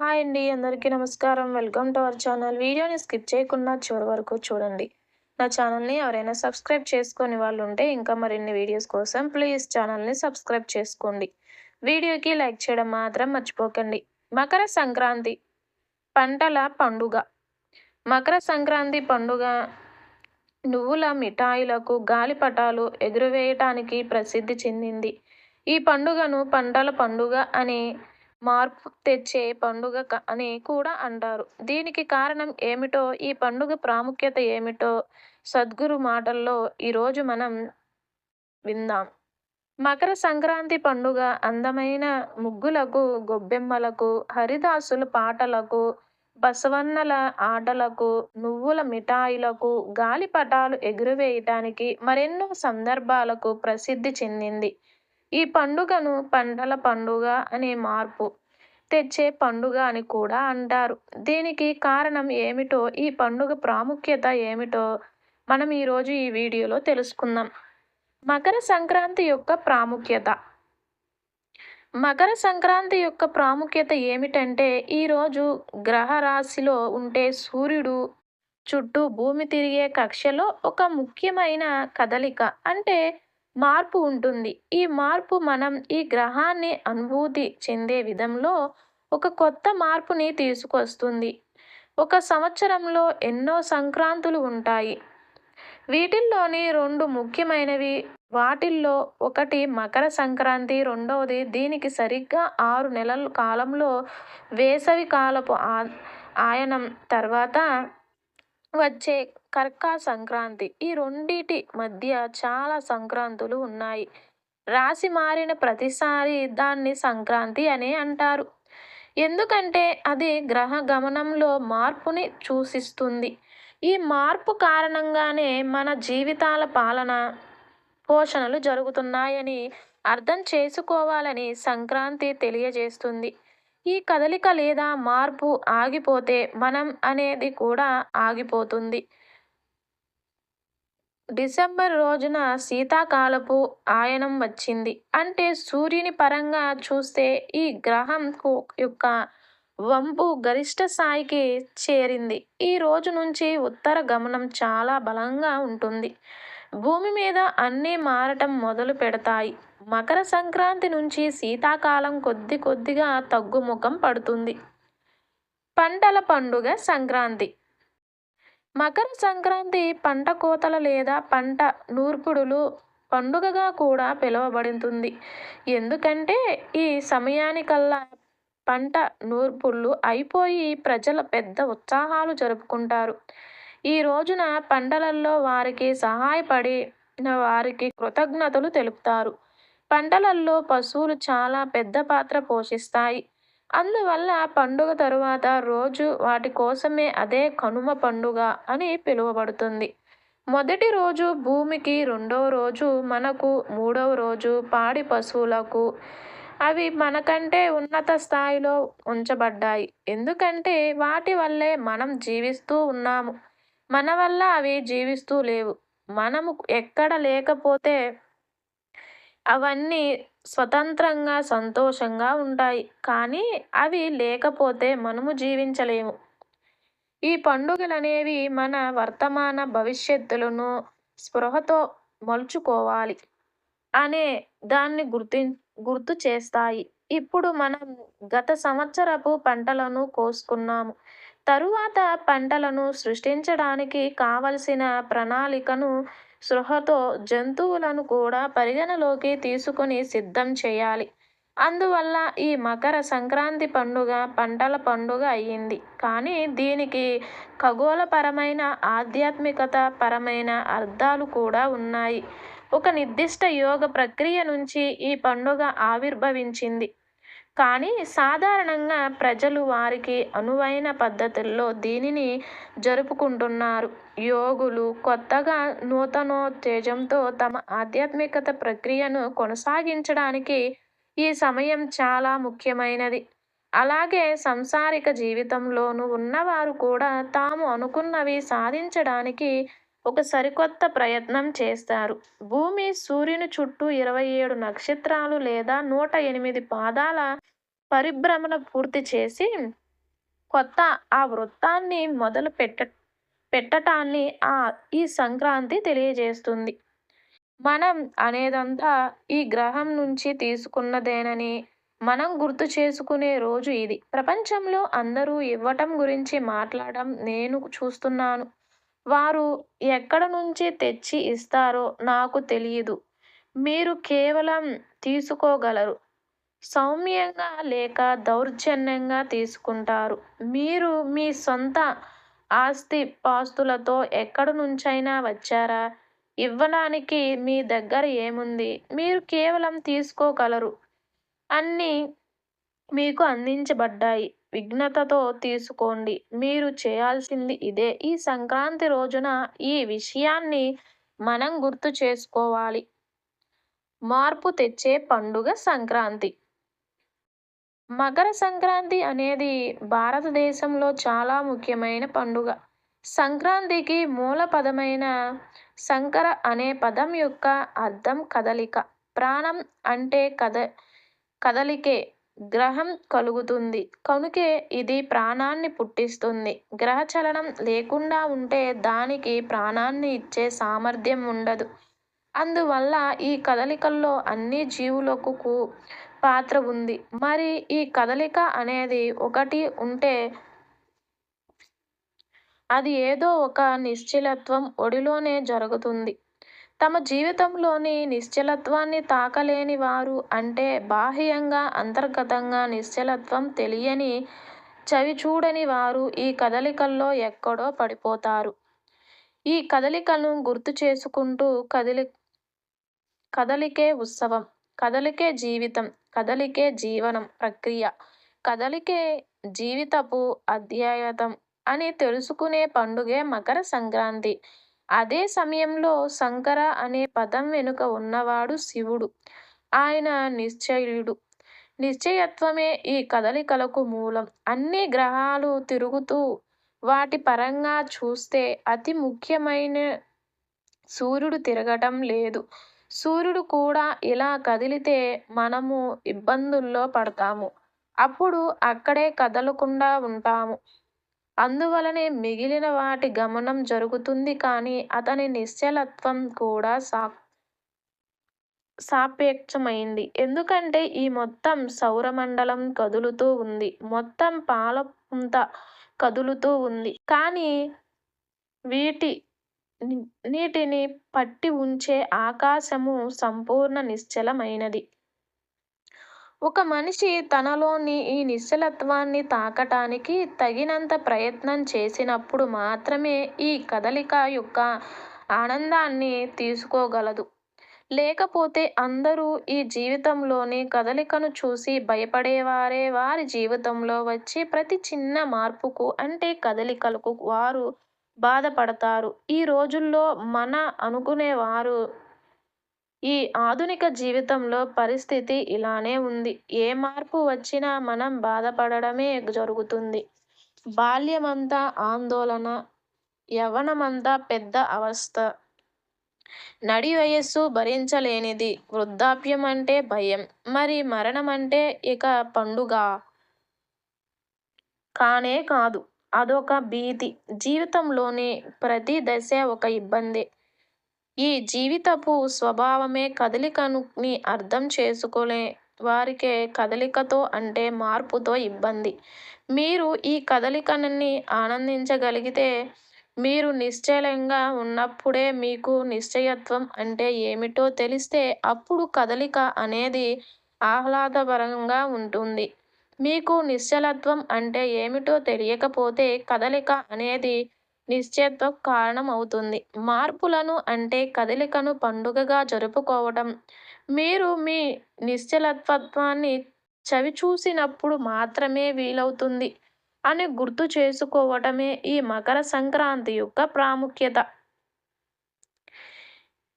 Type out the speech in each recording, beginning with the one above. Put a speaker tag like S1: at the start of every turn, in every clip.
S1: Hi అండి అందరికీ నమస్కారం. Welcome to our channel. వీడియోని స్కిప్ చేయకుండా చివరి వరకు చూడండి. నా ఛానల్ని ఎవరైనా సబ్స్క్రైబ్ చేసుకొని వాళ్ళు ఉంటే ఇంకా మరిన్ని వీడియోస్ కోసం ప్లీజ్ ఛానల్ని సబ్స్క్రైబ్ చేసుకోండి. వీడియోకి లైక్ చేయడం మాత్రం మర్చిపోకండి. మకర సంక్రాంతి పంటల పండుగ. మకర సంక్రాంతి పండుగ నువ్వుల మిఠాయిలకు గాలిపటాలు ఎగురవేయటానికి ప్రసిద్ధి చెందింది. ఈ పండుగను పంటల పండుగ అని మార్పు తెచ్చే పండుగ అని కూడా అంటారు. దీనికి కారణం ఏమిటో ఈ పండుగ ప్రాముఖ్యత ఏమిటో సద్గురు మాటల్లో ఈరోజు మనం విందాం. మకర సంక్రాంతి పండుగ అందమైన ముగ్గులకు గొబ్బెమ్మలకు హరిదాసుల పాటలకు బసవన్నల ఆటలకు నువ్వుల మిఠాయిలకు గాలిపటాలు ఎగురవేయటానికి మరెన్నో సందర్భాలకు ప్రసిద్ధి చెందింది. ఈ పండుగను పంటల పండుగ అనే మార్పు తెచ్చే పండుగ అని కూడా అంటారు. దీనికి కారణం ఏమిటో ఈ పండుగ ప్రాముఖ్యత ఏమిటో మనం ఈరోజు ఈ వీడియోలో తెలుసుకుందాం. మకర సంక్రాంతి యొక్క ప్రాముఖ్యత. మకర సంక్రాంతి యొక్క ప్రాముఖ్యత ఏమిటంటే ఈరోజు గ్రహ రాశిలో ఉంటే సూర్యుడు చుట్టూ భూమి తిరిగే కక్షలో ఒక ముఖ్యమైన కదలిక. అంటే మార్పు ఉంటుంది. ఈ మార్పు మనం ఈ గ్రహాన్ని అనుభూతి చెందే విధంలో ఒక కొత్త మార్పుని తీసుకొస్తుంది. ఒక సంవత్సరంలో ఎన్నో సంక్రాంతులు ఉంటాయి. వీటిల్లోని రెండు ముఖ్యమైనవి. వాటిల్లో ఒకటి మకర సంక్రాంతి రెండవది దీనికి సరిగ్గా ఆరు నెలల కాలంలో వేసవి కాలపు ఆయనం. తర్వాత వచ్చే కర్కా సంక్రాంతి. ఈ రెండిటి మధ్య చాలా సంక్రాంతులు ఉన్నాయి. రాశి మారిన ప్రతిసారి దాన్ని సంక్రాంతి అనే అంటారు. ఎందుకంటే అది గ్రహ గమనంలో మార్పుని సూచిస్తుంది ఈ మార్పు కారణంగానే మన జీవితాల పాలన పోషణలు జరుగుతున్నాయని అర్థం చేసుకోవాలని సంక్రాంతి తెలియజేస్తుంది. ఈ కదలిక లేదా మార్పు ఆగిపోతే మనం అనేది కూడా ఆగిపోతుంది. డిసెంబర్ రోజున శీతాకాలపు ఆయనం వచ్చింది. అంటే సూర్యుని పరంగా చూస్తే ఈ గ్రహం యొక్క వంపు గరిష్ట స్థాయికి చేరింది. ఈ రోజు నుంచి ఉత్తర గమనం చాలా బలంగా ఉంటుంది. భూమి మీద అన్నీ మారటం మొదలు పెడతాయి. మకర సంక్రాంతి నుంచి శీతాకాలం కొద్ది కొద్దిగా తగ్గుముఖం పడుతుంది. పంటల పండుగ సంక్రాంతి. మకర సంక్రాంతి పంట కోతల లేదా పంట నూర్పుడులు పండుగగా కూడా పిలువబడుతుంది. ఎందుకంటే ఈ సమయానికల్లా పంట నూర్పుళ్ళు అయిపోయి ప్రజల పెద్ద ఉత్సాహాలు జరుపుకుంటారు. ఈ రోజున పంటలలో వారికి సహాయపడిన వారికి కృతజ్ఞతలు తెలుపుతారు. పంటలలో పశువులు చాలా పెద్ద పాత్ర పోషిస్తాయి. అందువల్ల పండుగ తరువాత రోజు వాటి కోసమే అదే కనుమ పండుగ అని పిలువబడుతుంది. మొదటి రోజు భూమికి రెండవ రోజు మనకు మూడవ రోజు పాడి పశువులకు అవి మనకంటే ఉన్నత స్థాయిలో ఉంచబడ్డాయి. ఎందుకంటే వాటి వల్లే మనం జీవిస్తూ ఉన్నాము. మన వల్ల అవి జీవిస్తూ లేవు. మనము ఎక్కడ లేకపోతే అవన్నీ స్వతంత్రంగా సంతోషంగా ఉంటాయి. కానీ అవి లేకపోతే మనము జీవించలేము. ఈ పండుగలు అనేవి మన వర్తమాన భవిష్యత్తులను స్పృహతో మలుచుకోవాలి అనే దాన్ని గుర్తి గుర్తు చేస్తాయి. ఇప్పుడు మనం గత సంవత్సరపు పంటలను కోసుకున్నాము. తరువాత పంటలను సృష్టించడానికి కావలసిన ప్రణాళికను సృహతో జంతువులను కూడా పరిగణలోకి తీసుకొని సిద్ధం చేయాలి. అందువల్ల ఈ మకర సంక్రాంతి పండుగ పంటల పండుగ అయ్యింది. కానీ దీనికి ఖగోళపరమైన ఆధ్యాత్మికత పరమైన అర్థాలు కూడా ఉన్నాయి. ఒక నిర్దిష్ట యోగ ప్రక్రియ నుంచి ఈ పండుగ ఆవిర్భవించింది. కానీ సాధారణంగా ప్రజలు వారికి అనువైన పద్ధతుల్లో దీనిని జరుపుకుంటున్నారు. యోగులు కొత్తగా నూతనోత్తేజంతో తమ ఆధ్యాత్మికత ప్రక్రియను కొనసాగించడానికి ఈ సమయం చాలా ముఖ్యమైనది. అలాగే సంసారిక జీవితంలోనూ ఉన్నవారు కూడా తాము అనుకున్నవి సాధించడానికి ఒక సరికొత్త ప్రయత్నం చేస్తారు. భూమి సూర్యుని చుట్టూ ఇరవై ఏడు నక్షత్రాలు లేదా నూట ఎనిమిది పాదాల పరిభ్రమణ పూర్తి చేసి కొత్త ఆ వృత్తాన్ని మొదలు పెట్ట పెట్టటాన్ని ఆ ఈ సంక్రాంతి తెలియజేస్తుంది. మనం అనేదంతా ఈ గ్రహం నుంచి తీసుకున్నదేనని మనం గుర్తు చేసుకునే రోజు ఇది. ప్రపంచంలో అందరూ ఇవ్వటం గురించి మాట్లాడడం నేను చూస్తున్నాను. వారు ఎక్కడ నుంచి తెచ్చి ఇస్తారో నాకు తెలియదు మీరు కేవలం తీసుకోగలరు. సౌమ్యంగా లేక దౌర్జన్యంగా తీసుకుంటారు. మీరు మీ సొంత ఆస్తి పాస్తులతో ఎక్కడ నుంచైనా వచ్చారా? ఇవ్వడానికి మీ దగ్గర ఏముంది? మీరు కేవలం తీసుకోగలరు. అన్నీ మీకు అందించబడ్డాయి. విఘ్నతతో తీసుకోండి. మీరు చేయాల్సింది ఇదే. ఈ సంక్రాంతి రోజున ఈ విషయాన్ని మనం గుర్తు చేసుకోవాలి. మార్పు తెచ్చే పండుగ సంక్రాంతి. మకర సంక్రాంతి అనేది భారతదేశంలో చాలా ముఖ్యమైన పండుగ. సంక్రాంతికి మూల పదమైన సంకర అనే పదం యొక్క అర్థం కదలిక. ప్రాణం అంటే కద కదలికే. గ్రహం కలుగుతుంది. కనుకే ఇది ప్రాణాన్ని పుట్టిస్తుంది. గ్రహచలనం లేకుండా ఉంటే దానికి ప్రాణాన్ని ఇచ్చే సామర్థ్యం ఉండదు. అందువల్ల ఈ కదలికల్లో అన్ని జీవులకు పాత్ర ఉంది. మరి ఈ కదలిక అనేది ఒకటి ఉంటే అది ఏదో ఒక నిశ్చలత్వం ఒడిలోనే జరుగుతుంది. తమ జీవితంలోని నిశ్చలత్వాన్ని తాకలేని వారు అంటే బాహ్యంగా అంతర్గతంగా నిశ్చలత్వం తెలియని చవిచూడని వారు ఈ కదలికల్లో ఎక్కడో పడిపోతారు. ఈ కదలికను గుర్తు చేసుకుంటూ కదిలి కదలికే ఉత్సవం కదలికే జీవితం కదలికే జీవనం ప్రక్రియ కదలికే జీవితపు అధ్యాయతం అని తెలుసుకునే పండుగే మకర సంక్రాంతి. అదే సమయంలో శంకర అనే పదం వెనుక ఉన్నవాడు శివుడు. ఆయన నిశ్చయుడు. నిశ్చయత్వమే ఈ కదలికలకు మూలం. అన్ని గ్రహాలు తిరుగుతూ వాటి పరంగా చూస్తే అతి ముఖ్యమైన సూర్యుడు తిరగటం లేదు. సూర్యుడు కూడా ఇలా కదిలితే మనము ఇబ్బందుల్లో పడతాము. అప్పుడు అక్కడే కదలకుండా ఉంటాము. అందువలనే మిగిలిన వాటి గమనం జరుగుతుంది కానీ అతని నిశ్చలత్వం కూడా సా సాపేక్షమైంది. ఎందుకంటే ఈ మొత్తం సౌరమండలం కదులుతూ ఉంది. మొత్తం పాలపుంత కదులుతూ ఉంది. కానీ వీటి నీటిని పట్టి ఉంచే ఆకాశము సంపూర్ణ నిశ్చలమైనది. ఒక మనిషి తనలోని ఈ నిశ్చలత్వాన్ని తాకటానికి తగినంత ప్రయత్నం చేసినప్పుడు మాత్రమే ఈ కదలిక యొక్క ఆనందాన్ని తీసుకోగలదు. లేకపోతే అందరూ ఈ జీవితంలోని కదలికను చూసి భయపడేవారే వారి జీవితంలో వచ్చే ప్రతి చిన్న మార్పుకు అంటే కదలికలకు వారు బాధపడతారు. ఈ రోజుల్లో మన అనుకునేవారు ఈ ఆధునిక జీవితంలో పరిస్థితి ఇలానే ఉంది. ఏ మార్పు వచ్చినా మనం బాధపడడమే జరుగుతుంది. బాల్యమంతా ఆందోళన యవ్వనమంతా పెద్ద అవస్థ. నడి వయస్సు భరించలేనిది వృద్ధాప్యం అంటే భయం మరి మరణం అంటే ఇక పండుగ. కానే కాదు అదొక భీతి. జీవితంలోని ప్రతి దశ ఒక ఇబ్బంది. ఈ జీవితపు స్వభావమే కదలికను అర్థం చేసుకునే వారికే కదలికతో అంటే మార్పుతో ఇబ్బంది. మీరు ఈ కదలికని ఆనందించగలిగితే మీరు నిశ్చలంగా ఉన్నప్పుడే మీకు నిశ్చయత్వం అంటే ఏమిటో తెలిస్తే అప్పుడు కదలిక అనేది ఆహ్లాదకరంగా ఉంటుంది. మీకు నిశ్చలత్వం అంటే ఏమిటో తెలియకపోతే కదలిక అనేది నిశ్చయత్వం కారణం అవుతుంది మార్పులను అంటే కదలికను పండుగగా జరుపుకోవటం మీరు మీ నిశ్చలత్వాన్ని చవిచూసినప్పుడు మాత్రమే వీలవుతుంది అని గుర్తు చేసుకోవటమే ఈ మకర సంక్రాంతి యొక్క ప్రాముఖ్యత.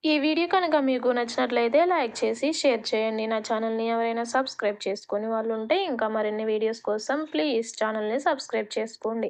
S1: ఈ వీడియో కనుక మీకు నచ్చినట్లయితే లైక్ చేసి షేర్ చేయండి. నా ఛానల్ని ఎవరైనా సబ్స్క్రైబ్ చేసుకుని వాళ్ళు ఉంటే ఇంకా మరిన్ని వీడియోస్ కోసం ప్లీజ్ ఛానల్ని సబ్స్క్రైబ్ చేసుకోండి.